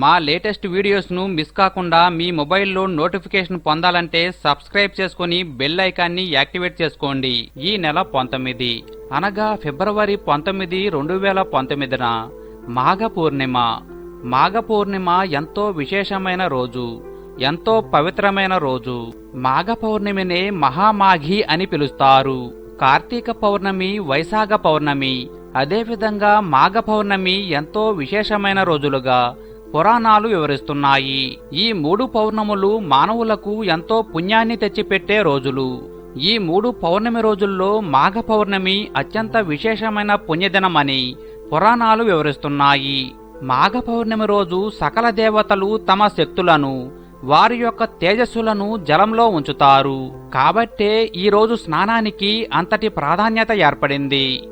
మా latest వీడియోస్ను miss కాకుండా మీ మొబైల్లో నోటిఫికేషన్ పొందాలంటే సబ్స్క్రైబ్ చేసుకుని బెల్ ఐకాన్ని యాక్టివేట్ చేసుకోండి. ఈ నెల పంతొమ్మిది. అనగా ఫిబ్రవరి పంతొమ్మిది రెండు వేల పంతొమ్మిదిన మాఘ పూర్ణిమ మాఘ పూర్ణిమ ఎంతో విశేషమైన రోజు. ఎంతో పవిత్రమైన రోజు. మాఘ పౌర్ణమినే మహామాఘి అని పిలుస్తారు. కార్తీక పౌర్ణమి వైశాఖ పౌర్ణమి. అదేవిధంగా మాఘ పౌర్ణమి ఎంతో విశేషమైన రోజులుగా పురాణాలు వివరిస్తున్నాయి. ఈ మూడు పౌర్ణములు మానవులకు ఎంతో పుణ్యాన్ని తెచ్చిపెట్టే రోజులు. ఈ మూడు పౌర్ణమి రోజుల్లో మాఘ పౌర్ణమి అత్యంత విశేషమైన పుణ్యదినమని పురాణాలు వివరిస్తున్నాయి. మాఘ పౌర్ణమి రోజు సకల దేవతలు తమ శక్తులను వారి యొక్క తేజస్సులను జలంలో ఉంచుతారు. కాబట్టే ఈరోజు స్నానానికి అంతటి ప్రాధాన్యత ఏర్పడింది.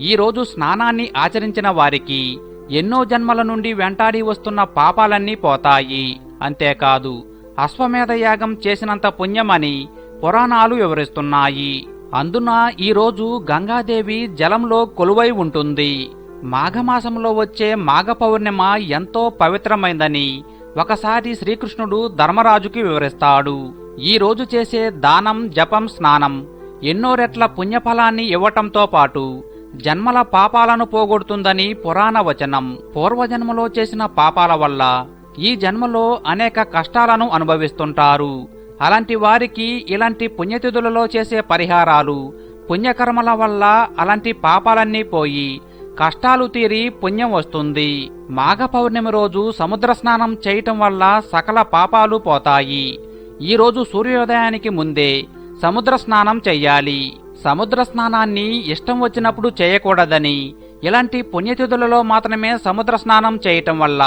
ఈరోజు స్నానాన్ని ఆచరించిన వారికి ఎన్నో జన్మల నుండి వెంటాడి వస్తున్న పాపాలన్నీ పోతాయి. అంతేకాదు అశ్వమేధ యాగం చేసినంత పుణ్యమని పురాణాలు వివరిస్తున్నాయి. అందున ఈరోజు గంగాదేవి జలంలో కొలువై ఉంటుంది. మాఘమాసంలో వచ్చే మాఘ పౌర్ణిమ ఎంతో పవిత్రమైందని ఒకసారి శ్రీకృష్ణుడు ధర్మరాజుకి వివరిస్తాడు. ఈ రోజు చేసే దానం జపం స్నానం ఎన్నో రెట్ల పుణ్యఫలాన్ని ఇవ్వటంతో పాటు జన్మల పాపాలను పోగొడుతుందని పురాణ వచనం. పూర్వజన్మలో చేసిన పాపాల వల్ల ఈ జన్మలో అనేక కష్టాలను అనుభవిస్తుంటారు. అలాంటి వారికి ఇలాంటి పుణ్యతిథులలో చేసే పరిహారాలు పుణ్యకర్మల వల్ల అలాంటి పాపాలన్నీ పోయి కష్టాలు తీరి పుణ్యం వస్తుంది. మాఘ పౌర్ణమి రోజు సముద్ర స్నానం చేయటం వల్ల సకల పాపాలు పోతాయి. ఈరోజు సూర్యోదయానికి ముందే సముద్ర స్నానం చెయ్యాలి. సముద్ర స్నానాన్ని ఇష్టం వచ్చినప్పుడు చేయకూడదని ఇలాంటి పుణ్యతిథులలో మాత్రమే సముద్ర స్నానం చేయటం వల్ల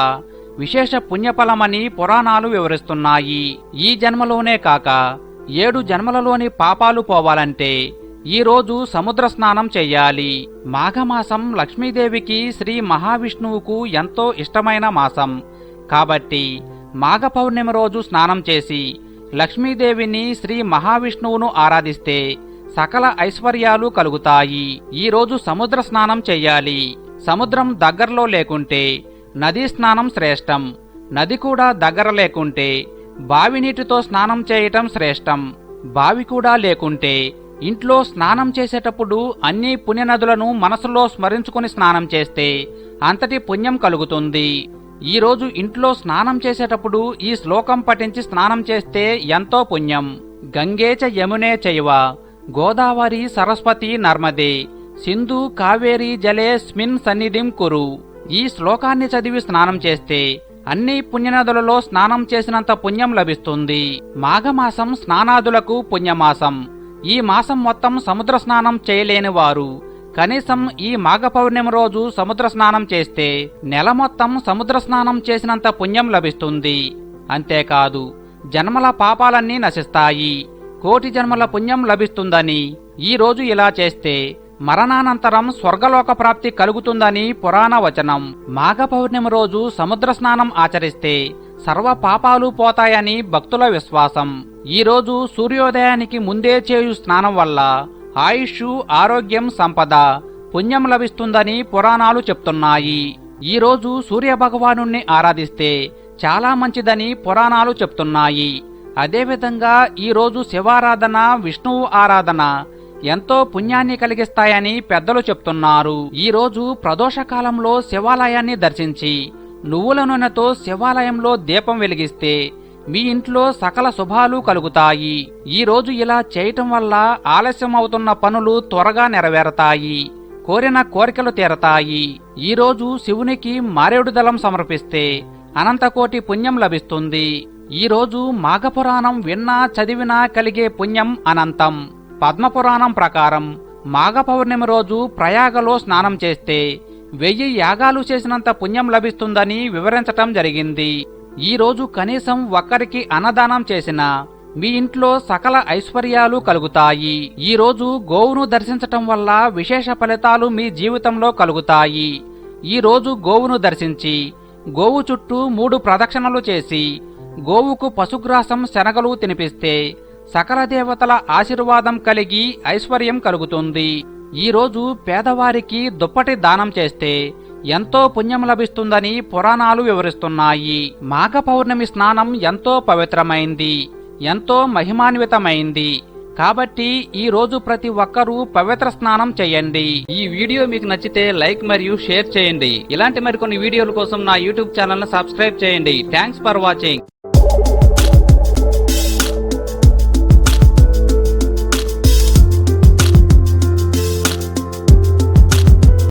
విశేష పుణ్యఫలమని పురాణాలు వివరిస్తున్నాయి. ఈ జన్మలోనే కాక ఏడు జన్మలలోని పాపాలు పోవాలంటే ఈరోజు సముద్ర స్నానం చెయ్యాలి మాఘమాసం లక్ష్మీదేవికి శ్రీ మహావిష్ణువుకు ఎంతో ఇష్టమైన మాసం. కాబట్టి మాఘ పౌర్ణమి రోజు స్నానం చేసి లక్ష్మీదేవిని శ్రీ మహావిష్ణువును ఆరాధిస్తే సకల ఐశ్వర్యాలు కలుగుతాయి. ఈరోజు సముద్ర స్నానం చెయ్యాలి సముద్రం దగ్గరలో లేకుంటే నదీ స్నానం శ్రేష్టం. నది కూడా దగ్గర లేకుంటే బావి నీటితో స్నానం చేయటం శ్రేష్టం. బావి కూడా లేకుంటే ఇంట్లో స్నానం చేసేటప్పుడు అన్ని పుణ్యనదులను మనసులో స్మరించుకుని స్నానం చేస్తే అంతటి పుణ్యం కలుగుతుంది. ఈరోజు ఇంట్లో స్నానం చేసేటప్పుడు ఈ శ్లోకం పఠించి స్నానం చేస్తే ఎంతో పుణ్యం. గంగేచ యమునే చైవ. గోదావరి సరస్వతి నర్మదే. సింధు కావేరి జలే స్మిన్ సన్నిధిం కురు. ఈ శ్లోకాన్ని చదివి స్నానం చేస్తే అన్ని పుణ్యనదులలో స్నానం చేసినంత పుణ్యం లభిస్తుంది. మాఘమాసం స్నానాదులకు పుణ్యమాసం. ఈ మాసం మొత్తం సముద్ర స్నానం చేయలేని వారు. కనీసం ఈ మాఘ పౌర్ణమి రోజు సముద్ర స్నానం చేస్తే నెల మొత్తం సముద్ర స్నానం చేసినంత పుణ్యం లభిస్తుంది. అంతేకాదు జన్మల పాపాలన్నీ నశిస్తాయి. కోటి జన్మల పుణ్యం లభిస్తుందని ఈ రోజు ఇలా చేస్తే మరణానంతరం స్వర్గలోక ప్రాప్తి కలుగుతుందని పురాణ వచనం. మాఘ పౌర్ణమి రోజు సముద్ర స్నానం ఆచరిస్తే సర్వ పాపాలు పోతాయని భక్తుల విశ్వాసం. ఈ రోజు సూర్యోదయానికి ముందే చేయు స్నానం వల్ల ఆయుష్ ఆరోగ్యం సంపద పుణ్యం లభిస్తుందని పురాణాలు చెప్తున్నాయి. ఈ రోజు సూర్య ఆరాధిస్తే చాలా మంచిదని పురాణాలు చెప్తున్నాయి. అదేవిధంగా ఈరోజు శివారాధన విష్ణువు ఆరాధన ఎంతో పుణ్యాన్ని కలిగిస్తాయని పెద్దలు చెప్తున్నారు. ఈరోజు ప్రదోషకాలంలో శివాలయాన్ని దర్శించి నువ్వుల నూనెతో శివాలయంలో దీపం వెలిగిస్తే మీ ఇంట్లో సకల శుభాలు కలుగుతాయి. ఈ రోజు ఇలా చేయటం వల్ల ఆలస్యం అవుతున్న పనులు త్వరగా నెరవేరతాయి కోరిన కోరికలు తీరతాయి. ఈ రోజు శివునికి మారేడు దళం సమర్పిస్తే అనంతకోటి పుణ్యం లభిస్తుంది. ఈరోజు మాఘపురాణం విన్నా చదివినా కలిగే పుణ్యం అనంతం. పద్మపురాణం ప్రకారం మాఘ పౌర్ణమి రోజు ప్రయాగలో స్నానం చేస్తే వెయ్యి యాగాలు చేసినంత పుణ్యం లభిస్తుందని వివరించటం జరిగింది. ఈ రోజు కనీసం ఒక్కరికి అన్నదానం చేసిన మీ ఇంట్లో సకల ఐశ్వర్యాలు కలుగుతాయి. ఈ రోజు గోవును దర్శించటం వల్ల విశేష ఫలితాలు మీ జీవితంలో కలుగుతాయి. ఈ రోజు గోవును దర్శించి గోవు చుట్టూ మూడు ప్రదక్షిణలు చేసి గోవుకు పశుగ్రాసం శనగలు తినిపిస్తే సకల దేవతల ఆశీర్వాదం కలిగి ఐశ్వర్యం కలుగుతుంది. ఈ రోజు పేదవారికి దుప్పటి దానం చేస్తే ఎంతో పుణ్యం లభిస్తుందని పురాణాలు వివరిస్తున్నాయి. మాఘ పౌర్ణమి స్నానం ఎంతో పవిత్రమైంది ఎంతో మహిమాన్వితమైంది. కాబట్టి ఈ రోజు ప్రతి ఒక్కరూ పవిత్ర స్నానం చేయండి. ఈ వీడియో మీకు నచ్చితే లైక్ మరియు షేర్ చేయండి. ఇలాంటి మరికొన్ని వీడియోల కోసం నా యూట్యూబ్ ఛానల్ సబ్స్క్రైబ్ చేయండి. Thanks for watching.